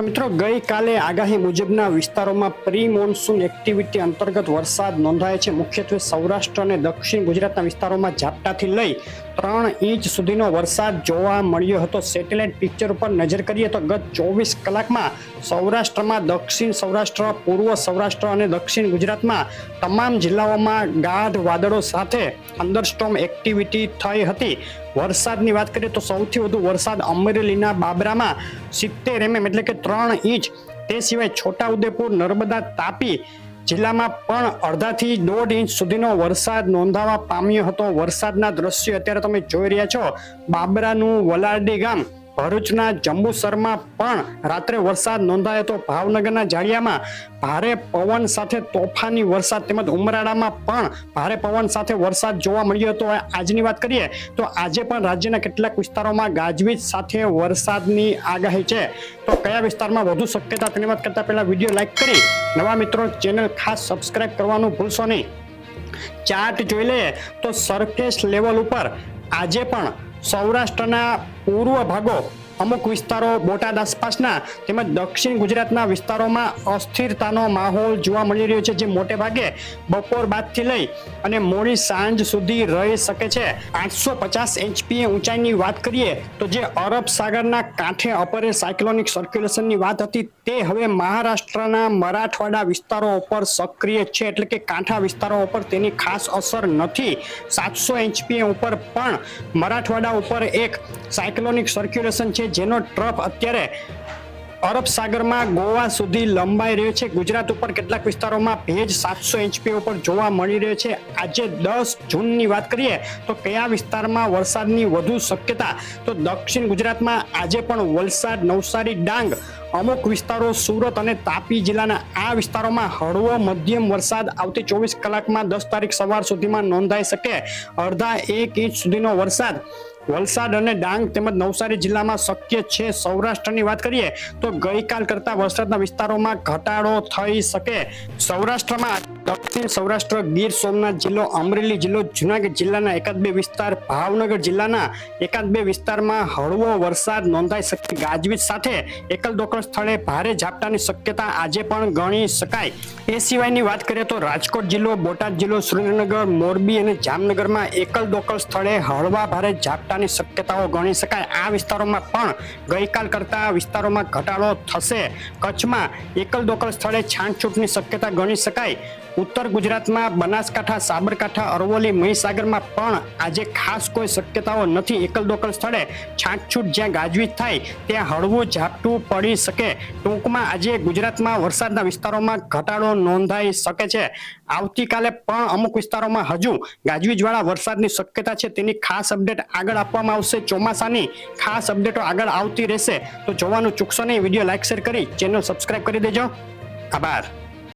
તો મિત્રો, ગઈકાલે આગાહી મુજબના વિસ્તારોમાં પ્રી મોન્સૂન એક્ટિવિટી અંતર્ગત વરસાદ નોંધાયો છે. મુખ્યત્વે સૌરાષ્ટ્ર અને દક્ષિણ ગુજરાતના વિસ્તારોમાં ઝાપટાથી લઈ ત્રણ ઇંચ સુધીનો વરસાદ જોવા મળ્યો હતો. સેટેલાઇટ પિક્ચર ઉપર નજર કરીએ તો ગત ચોવીસ કલાકમાં સૌરાષ્ટ્રમાં, દક્ષિણ સૌરાષ્ટ્ર પૂર્વ સૌરાષ્ટ્ર અને દક્ષિણ ગુજરાતમાં તમામ જિલ્લાઓમાં ગાઢ વાદળો સાથે અંડરસ્ટોમ એક્ટિવિટી થઈ હતી. વરસાદની વાત કરીએ તો સૌથી વધુ વરસાદ અમરેલીના બાબરામાં સિત્તેર એમએમ એટલે કે ત્રણ ઇંચ. તે સિવાય છોટાઉદેપુર, નર્મદા, તાપી જિલ્લામાં પણ અડધાથી દોઢ ઇંચ સુધીનો વરસાદ નોંધાવા પામ્યો હતો. વરસાદના દ્રશ્યો અત્યારે તમે જોઈ રહ્યા છો. બાબરાનું વલારડી ગામ ભરૂચના જંબુસરમાં પણ રાત્રે વરસાદ નોંધાયો હતો ભાવનગરના જાળિયામાં ભારે પવન સાથે તોફાની વરસાદ તેમજ ઉમરાળામાં પણ ભારે પવન સાથે વરસાદ જોવા મળ્યો હતો. આજની વાત કરીએ તો આજે પણ રાજ્યના કેટલાક વિસ્તારોમાં ગાજવીજ સાથે વરસાદની આગાહી છે. તો કયા વિસ્તારમાં વધુ શક્યતા તેની વાત કરતા પહેલા વીડિયો લાઈક કરી નવા મિત્રો ચેનલ ખાસ સબસ્ક્રાઇબ કરવાનું ભૂલશો નહીં. ચાર્ટ જોઈ લઈએ તો સરફેસ લેવલ ઉપર આજે પણ સૌરાષ્ટ્રના પૂર્વ ભાગો અમુક વિસ્તારો બોટાદ આસપાસના તેમજ દક્ષિણ ગુજરાતના વિસ્તારોમાં અસ્થિરતાનો માહોલ જોવા મળી રહ્યો છે, જે મોટે ભાગે બપોર બાદથી લઈ અને મોડી સાંજ સુધી રહી શકે છે. આઠસો પચાસ એચપીએ ઊંચાઈની વાત કરીએ તો જે અરબ સાગરના કાંઠે અપરે સાયક્લોનિક સર્ક્યુલેશનની વાત હતી, તે હવે મહારાષ્ટ્રના મરાઠવાડા વિસ્તારો ઉપર સક્રિય છે, એટલે કે કાંઠા વિસ્તારો ઉપર તેની ખાસ અસર નથી. સાતસો એચપીએ ઉપર પણ મરાઠવાડા ઉપર એક સાયક્લોનિક સર્ક્યુલેશન છે જેનો ટ્રફ અત્યારે અરબ સાગરમાં ગોવા સુધી લંબાઈ રહ્યો છે. ગુજરાત ઉપર કેટલાક વિસ્તારોમાં ભેજ સાતસો એચપી ઉપર જોવા મળી રહ્યો છે. આજે દસ જૂનની વાત કરીએ તો કયા વિસ્તારમાં વરસાદની વધુ શક્યતા? તો દક્ષિણ ગુજરાતમાં આજે પણ વલસાડ, નવસારી, ડાંગ અમુક વિસ્તારો સુરત અને તાપી જિલ્લાના આ વિસ્તારોમાં હળવો મધ્યમ વરસાદ આવતી ચોવીસ કલાકમાં દસ તારીખ સવાર સુધીમાં નોંધાઈ શકે. અડધા એક ઇંચ સુધીનો વરસાદ વલસાડ અને ડાંગ તેમજ નવસારી જિલ્લામાં શક્ય છે સૌરાષ્ટ્રની વાત કરીએ તો ગઈકાલ કરતા વરસાદના વિસ્તારોમાં ઘટાડો થઈ શકે. સૌરાષ્ટ્રમાં દક્ષિણ સૌરાષ્ટ્ર, ગીર સોમનાથ જિલ્લો, અમરેલી જિલ્લો, જુનાગઢ જિલ્લાના એકાદ બે વિસ્તાર, ભાવનગર જિલ્લાના એકાદ બે વિસ્તારમાં હળવો વરસાદ નોંધાઈ શકે. ગાજવીજ સાથે એકલ દોકલ સ્થળે ભારે ઝાપટાની શક્યતા આજે પણ ગણી શકાય. એ સિવાયની વાત કરીએ તો રાજકોટ જિલ્લો, બોટાદ જિલ્લો, સુરેન્દ્રનગર, મોરબી અને જામનગરમાં એકલ દોકલ સ્થળે હળવા ભારે ઝાપટાની શક્યતાઓ ગણી શકાય. આ વિસ્તારોમાં પણ ગઈકાલ કરતા વિસ્તારોમાં ઘટાડો થશે. કચ્છમાં એકલ દોકલ સ્થળે છાંટછૂટની શક્યતા ગણી શકાય. ઉત્તર ગુજરાતમાં બનાસકાંઠા, સાબરકાંઠા, અરવલ્લી, મહીસાગરમાં પણ આજે ખાસ કોઈ શક્યતાઓ નથી. એકલ દોકલ સ્થળે છાંટછૂટ જ્યાં ગાજવીજ થાય, ત્યાં હળવું ઝાપટું પડી શકે. ટૂંકમાં આજે ગુજરાતમાં વરસાદના વિસ્તારોમાં ઘટાડો નોંધાઈ શકે છે. આવતીકાલે પણ અમુક વિસ્તારોમાં હજુ ગાજવીજવાળા વરસાદની શક્યતા છે. તેની ખાસ અપડેટ આગળ આપવામાં આવશે. ચોમાસાની ખાસ અપડેટો આગળ આવતી રહેશે. તો જોવાનું ચૂકશો નહીં. વીડિયો લાઇક શેર કરી, ચેનલ સબસ્ક્રાઇબ કરી દેજો. આભાર.